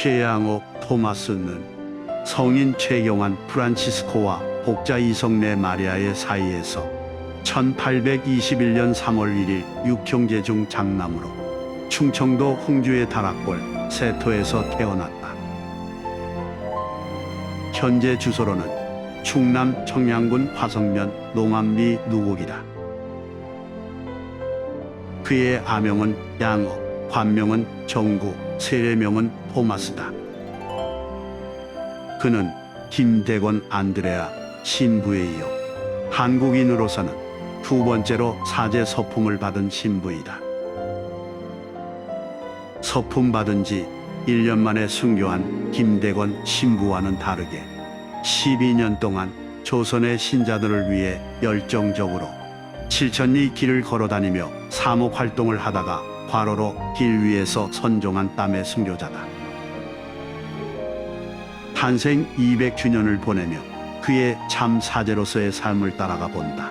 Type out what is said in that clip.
최양호 토마스는 성인 최경환 프란치스코와 복자 이성내 마리아의 사이에서 1821년 3월 1일 육형제 중 장남으로 충청도 홍주의 다락골 세토에서 태어났다. 현재 주소로는 충남 청양군 화성면 농암리 누곡이다. 그의 아명은 양호, 관명은 정구, 세례명은 토마스다. 그는 김대건 안드레아 신부에 이어 한국인으로서는 두 번째로 사제 서품을 받은 신부이다. 서품 받은 지 1년 만에 순교한 김대건 신부와는 다르게 12년 동안 조선의 신자들을 위해 열정적으로 7천리 길을 걸어다니며 사목 활동을 하다가 과로로 길 위에서 선종한 땀의 순교자다. 탄생 200주년을 보내며 그의 참 사제로서의 삶을 따라가 본다.